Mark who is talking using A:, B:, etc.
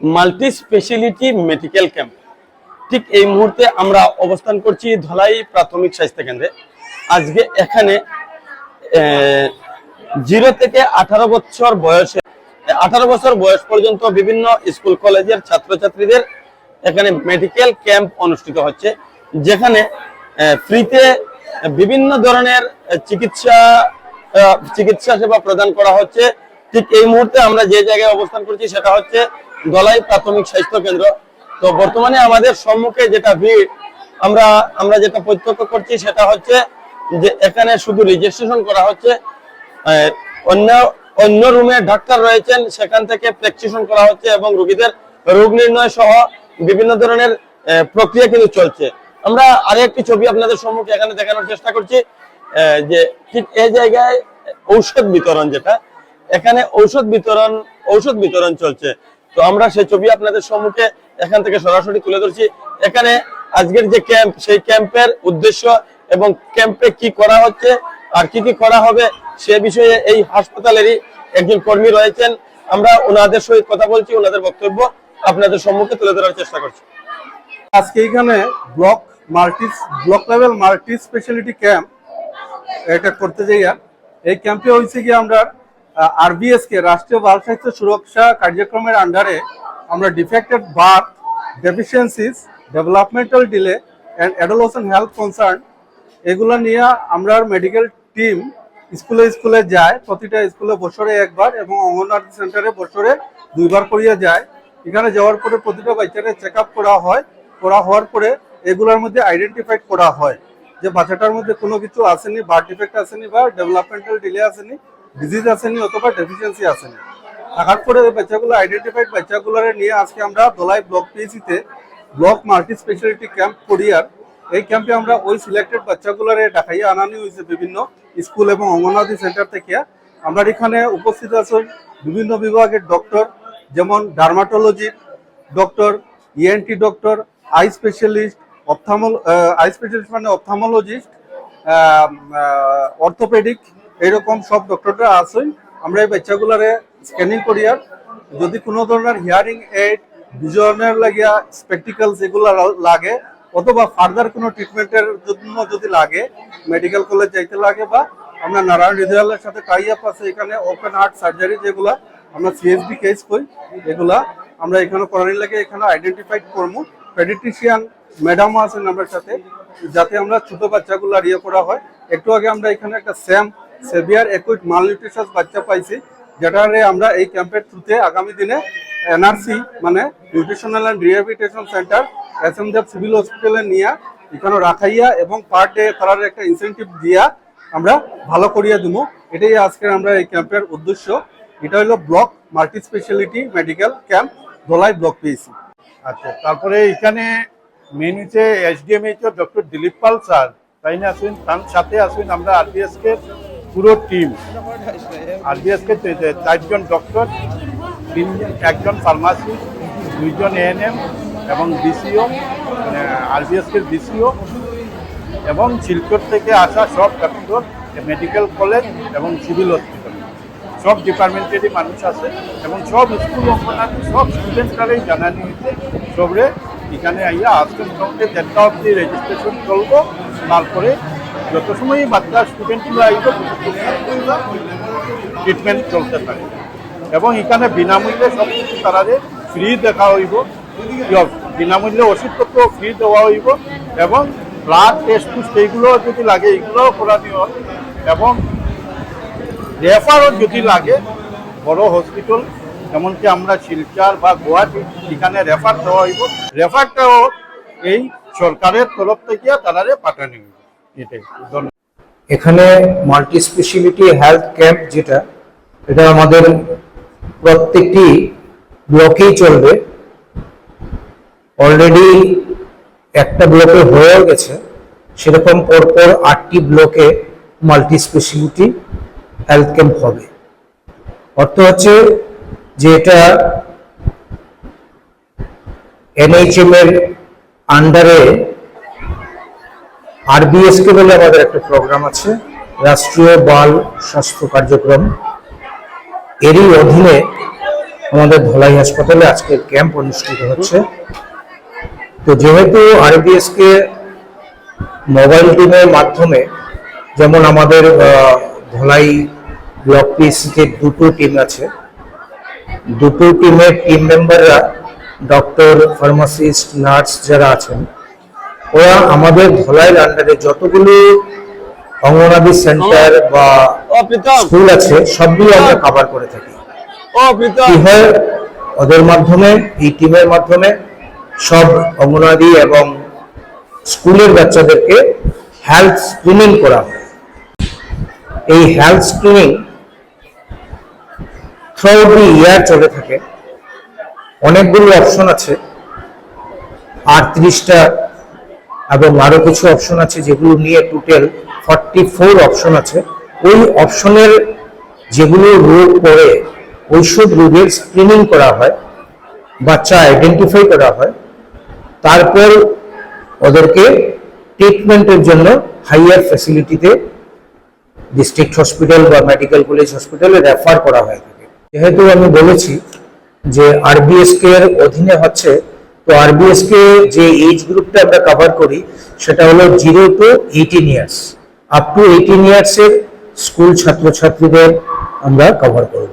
A: Multi speciality medical camp ঠিক এই মুহূর্তে আমরা অবস্থান করছি ধলাই প্রাথমিক স্বাস্থ্য কেন্দ্রে। আজকে এখানে জিরো থেকে আঠারো বছর বয়সে, আঠারো বছর বয়স পর্যন্ত বিভিন্ন স্কুল, কলেজের ছাত্রছাত্রীদের এখানে মেডিকেল ক্যাম্প অনুষ্ঠিত হচ্ছে। যেখানে ফ্রিতে বিভিন্ন ধরনের চিকিৎসা চিকিৎসা সেবা প্রদান করা হচ্ছে। ঠিক এই মুহূর্তে আমরা যে জায়গায় অবস্থান করছি সেটা হচ্ছে দলাই প্রাথমিক স্বাস্থ্য কেন্দ্র। তো বর্তমানে আমাদের সম্মুখে যেটা ভিড়, আমরা আমরা যেটা প্রত্যক্ষ করছি সেটা হচ্ছে যে এখানে শুধু রেজিস্ট্রেশন করা হচ্ছে অন্য অন্য রুমে ডাক্তার রয়েছেন, সেখান থেকে প্রেসক্রিপশন করা হচ্ছে এবং রোগীদের রোগ নির্ণয় সহ বিভিন্ন ধরনের প্রক্রিয়া কিন্তু চলছে। আমরা আরেকটি ছবি আপনাদের সম্মুখে এখানে দেখানোর চেষ্টা করছি যে ঠিক এই জায়গায় ঔষধ বিতরণ যেটা, এখানে ঔষধ বিতরণ ঔষধ বিতরণ চলছে। তো আমরা সেই ছবি আপনাদের সম্মুখে এখান থেকে সরাসরি তুলে ধরছি। এখানে আজকের যে ক্যাম্প, সেই ক্যাম্পের উদ্দেশ্য এবং ক্যাম্পে কি করা হচ্ছে আর কি কি করা হবে সে বিষয়ে এই হাসপাতালেরই একজন কর্মী রয়েছেন। আমরা ওনাদের সহিত কথা বলছি, ওনাদের বক্তব্য আপনাদের সম্মুখে তুলে ধরার চেষ্টা করছি।
B: আজকে এখানে block multi block level multi speciality camp এটা করতে যাইয়া, এই ক্যাম্পে হয়েছে কি আমরা আরবিএস কে রাষ্ট্রীয় বাল স্বাস্থ্য সুরক্ষা কার্যক্রমের আন্ডারে আমরা defected birth deficiencies developmental delay and adolescent health concern এগুলো নিয়ে আমরা মেডিকেল টিম স্কুলে স্কুলে যায়, প্রতিটা স্কুলে বছরে একবার এবং অঙ্গনওয়াড়ি সেন্টারে বছরে দুইবার করিয়া যায়। এখানে যাওয়ার পরে প্রতিটা বাচ্চারে চেক আপ করা হয়, করা হওয়ার পরে এগুলোর মধ্যে আইডেন্টিফাইড করা হয়। যে বাচ্চাটার মধ্যে কোনো কিছু আসেনি বার্থ ডিফেক্ট আসেনি বা ডেভেলপমেন্টাল ডিলে আসেনি ডিজিজ আসেনি অথবা ডেফিসিয়েন্সি আসেনি। থাকার পরে ওই বাচ্চাগুলো আইডেন্টিফাইড বাচ্চাগুলোরে নিয়ে আজকে আমরা দোলাই ব্লক পিএসিতে ব্লক মাল্টি স্পেশালিটি ক্যাম্প করিয়ার। এই ক্যাম্পে আমরা ওই সিলেক্টেড বাচ্চাগুলোরে দেখাইয়া আনানি হয়েছে বিভিন্ন স্কুল এবং অঙ্গনওয়াড়ি সেন্টার থেকে। আমরা এখানে উপস্থিত আছেন বিভিন্ন বিভাগের ডক্টর যেমন dermatology doctor ENT doctor eye specialist ophthalmo eye specialist মানে অপথামোলজিস্ট অর্থোপেডিক এরকম সব ডক্টররা আছেন আমরা এই বাচ্চাগুলারে স্ক্যানিং করিয়ার যদি কোনো ধরনের হিয়ারিং এইড ভিজনের লাগিয়া স্পেকটিক্যালস এগুলো লাগে, অথবা ফার্দার কোনো ট্রিটমেন্টের জন্য যদি লাগে মেডিকেল কলেজ যাইতে লাগে বা আমরা নারায়ণ হৃদয়ালয়ের সাথে টাই আপ আছে, এখানে ওপেন হার্ট সার্জারি যেগুলা, আমরা সিএসবি কেস কই এগুলা আমরা এখানে করার লাগে, এখানে আইডেন্টিফাইড করব পেডিট্রিশিয়ান ম্যাডামও আছেন আমার সাথে, যাতে আমরা ছোট বাচ্চাগুলো ইয়ে করা হয়। একটু আগে আমরা এখানে একটা স্যাম সেভিয়ার একুইট মালনিউট্রিশাস বাচ্চা পাইছি, যেটারে আমরা এই ক্যাম্পের থ্রুতে আগামী দিনে এনআরসি মানে nutritional and rehabilitation centre, S M Dev Civil হসপিটালে নিয়ে, এখানে রাখাইয়া এবং পার ডে তার একটা ইনসেন্টিভ দিয়া আমরা ভালো করিয়া দিব এটাই আজকে আমরা এই ক্যাম্পের উদ্দেশ্য। এটা হলো block multi speciality medical camp, Dhalai block পেয়েছি।
C: আচ্ছা তারপরে এখানে মেন হচ্ছে SDMH doctor Dilip Pal sir. তাই না আসুন তার সাথে আসুন আমরা আরবিএস কে পুরো টিম আরবিএস কে তে- চারজন ডক্টর তিন, একজন ফার্মাসিস্ট দুইজন এএনএম এবং ডিসিও আরবিএস কে ডিসিও এবং শিলচর থেকে আসা সব ডক্টর মেডিকেল কলেজ এবং সিভিল হসপিটাল সব ডিপার্টমেন্টেরই মানুষ আছে এবং সব স্কুল সব স্টুডেন্টরাই জানানি হয়েছে সবরে। এখানে আইয়া আজকে মোটামুটি দেড়টা অব্দি রেজিস্ট্রেশন চলবো, তারপরে যত সময়ই বাচ্চা স্টুডেন্টগুলো ট্রিটমেন্ট চলতে থাকে এবং এখানে বিনামূল্যে সব কিছু তারারে ফ্রি দেখা হইব বিনামূল্যে ওষুধপত্র ফ্রি দেওয়া হইব, এবং ব্লাড টেস্ট টুস্ট এইগুলো যদি লাগে এগুলোও করা হয়, এবং রেফারও যদি লাগে, বড় হসপিটাল এমনকি আমরা শিলচর বা গুয়াহাটি এখানে রেফার দেওয়া হইব। রেফারটাও এই সরকারের তরফ থেকে তারা পাঠানো হইব।
D: এখানে মাল্টি স্পেশালিটি হেলথ ক্যাম্প যেটা, এটা আমাদের প্রত্যেকটি ব্লকেই চলবে। অলরেডি একটা ব্লকে হয়েও গেছে। সেরকম পরপর আটটি ব্লকে মাল্টি স্পেশালিটি হেলথ ক্যাম্প হবে। অর্থ হচ্ছে যে এটা এনএইচএম এর আন্ডারে আরবিএসকে বলে আমাদের একটা প্রোগ্রাম আছে, রাষ্ট্রীয় বাল স্বাস্থ্য কার্যক্রম। এরই অধীনে আমাদের ধলাই হাসপাতালে আজকে ক্যাম্প অনুষ্ঠিত হচ্ছে। তো যেহেতু আরবিএসকে মোবাইল টিমের মাধ্যমে, যেমন আমাদের ধলাই ব্লক পিএসসিতে দুটো টিম আছে, দুটো টিমের টিম মেম্বাররা ডক্টর ফার্মাসিস্ট নার্স যারা আছেন ওরা আমাদের ধলাইয়ের আন্ডারে যতগুলো অঙ্গনাদি সেন্টার বা স্কুল আছে সবগুলো আমরা কভার করে থাকি। কি হয়? ওদের মাধ্যমে এই টিমের মাধ্যমে সব অঙ্গনাদি এবং স্কুলের বাচ্চাদেরকে হেলথ স্ক্রিনিং করা হয়। এই health screening through the year চলে থাকে। অনেকগুলো অপশন আছে। আটত্রিশটা এবং আরও কিছু অপশন আছে যেগুলো নিয়ে টোটাল ফর্টি ফোর অপশন আছে। ওই অপশনের যেগুলো রোগ পড়ে ওইসব রোগের স্ক্রিনিং করা হয়, বাচ্চা আইডেন্টিফাই করা হয়, তারপর ওদেরকে ট্রিটমেন্টের জন্য হাইয়ার ফ্যাসিলিটিতে ডিস্ট্রিক্ট হসপিটাল বা মেডিকেল কলেজ হসপিটালে রেফার করা হয়ে থাকে। যেহেতু আমি বলেছি যে আরবিএস কে এর অধীনে হচ্ছে তো আরবিএস কে যে এজ গ্রুপটা আমরা কভার করি, সেটা হলো zero to eighteen years up to eighteen ইয়ার্সের school ছাত্রছাত্রীদের আমরা কভার করব।